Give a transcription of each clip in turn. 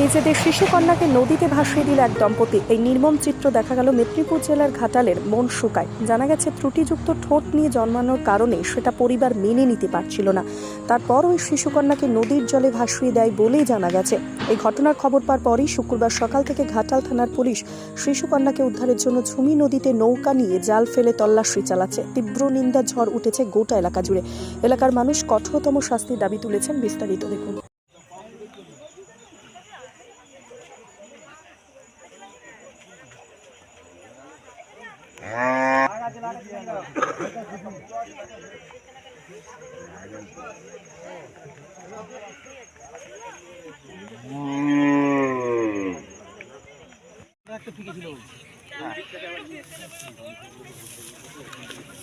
নিজেদের শিশুকন্যাকে নদীতে ভাসিয়ে দিল এক দম্পতি। এই নির্মম চিত্র দেখা গেল মেদিনীপুর জেলার ঘাটালের মন শুকায় জানা গেছে, ত্রুটিযুক্ত ঠোঁট নিয়ে জন্মানোর কারণে সেটা পরিবার মেনে নিতে পারছিল না। তারপর ওই শিশুকন্যাকে নদীর জলে ভাসিয়ে দেয় বলেই জানা গেছে। এই ঘটনার খবর পাওয়ার পরই শুক্রবার সকাল থেকে ঘাটাল থানার পুলিশ শিশুকন্যাকে উদ্ধারের জন্য ঝুমি নদীতে নৌকা নিয়ে জাল ফেলে তল্লাশি চালাচ্ছে। তীব্র নিন্দা, ঝড় উঠেছে গোটা এলাকা জুড়ে। এলাকার মানুষ কঠোরতম শাস্তির দাবি তুলেছেন, বিস্তারিত দেখুন।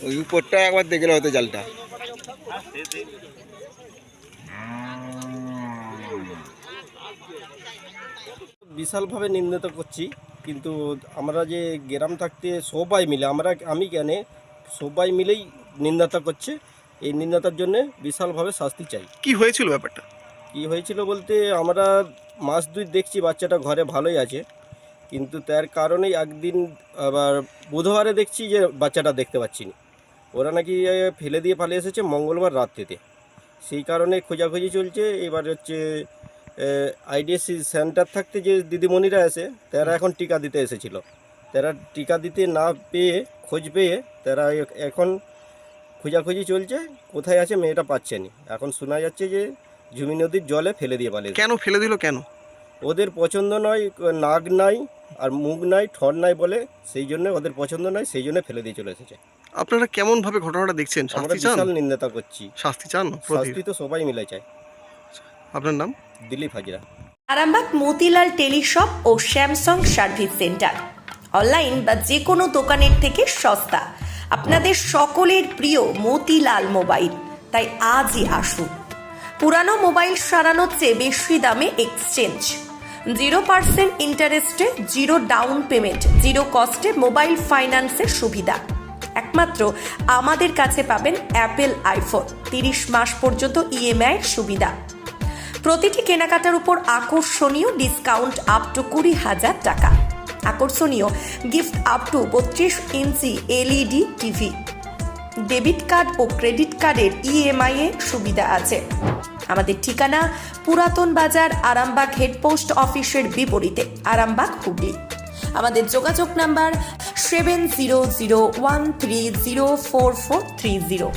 ওই উপরটা একবার দেখলে হয়তো জালটা। বিশালভাবে নিন্দিত করছি। কিন্তু আমরা যে গ্রাম থাকতে সবাই মিলে আমরা আমি কেন সবাই মিলেই নিন্দাতা করছে। এই নিন্দাতার জন্য বিশালভাবে শাস্তি চাই। কি হয়েছিল ব্যাপারটা? কি হয়েছিল বলতে আমরা মাস দুই দেখছি বাচ্চাটা ঘরে ভালোই আছে কিন্তু তার কারণেই একদিন আবার বুধবারে দেখছি যে বাচ্চাটা দেখতে পাচ্ছি না। ওরা নাকি ফেলে দিয়ে পালিয়ে এসেছে মঙ্গলবার রাত্রিতে। সেই কারণে খোঁজাখুঁজি চলছে। এবার হচ্ছে আইডিএসসি সেন্টার থাকতে যে দিদিমণিরা এসে তারা এখন টিকা দিতে এসেছিল। তারা টিকা দিতে না পেয়ে খোঁজ পেয়ে তারা এখন খোঁজাখুঁজি চলছে কোথায় আছে মেয়েটা পাচ্ছে না। এখন শোনা যাচ্ছে যে ঝুমি নদীর জলে ফেলে দিয়ে পালিয়ে কেন ফেলে দিল কেন? ওদের পছন্দ নয় নাক নাই আর মুখ নাই ঠর নাই বলে সেই জন্য ওদের পছন্দ নয় সেই জন্য ফেলে দিয়ে চলে এসেছে। আপনারা কেমন ভাবে ঘটনাটা দেখছেন? আমরা বিশাল নিন্দাতা করছি। শাস্তি চান শাস্তি তো সবাই মিলে চায়। আপনার নাম? দিলীপ হাজরা। আরামবাগ মতিলাল টেলিশপ ও স্যামসাং সার্ভিস সেন্টার। অনলাইন বা যে কোনো দোকানের থেকে সস্তা। আপনাদের সকলের প্রিয় মতিলাল মোবাইল। তাই আজই আসুন। পুরানো মোবাইল সারানোর চেয়ে বেশি দামে এক্সচেঞ্জ। জিরো পার্সেন্ট ইন্টারেস্টে জিরো ডাউন পেমেন্ট জিরো কস্টে মোবাইল ফাইন্যান্সের সুবিধা। একমাত্র আমাদের কাছে পাবেন অ্যাপেল আইফোন। তিরিশ মাস পর্যন্ত ইএমআই সুবিধা। প্রতিটি কেনাকাটার উপর আকর্ষণীয় ডিসকাউন্ট আপ টু কুড়ি হাজার টাকা। আকর্ষণীয় গিফট আপ টু বত্রিশ inch LED TV debit card ও ক্রেডিট কার্ডের ইএমআই এ সুবিধা আছে। আমাদের ঠিকানা পুরাতন বাজার আরামবাগ হেডপোস্ট অফিসের বিপরীতে, আরামবাগ হুগলি। আমাদের যোগাযোগ number seven zero zero one three zero four four three zero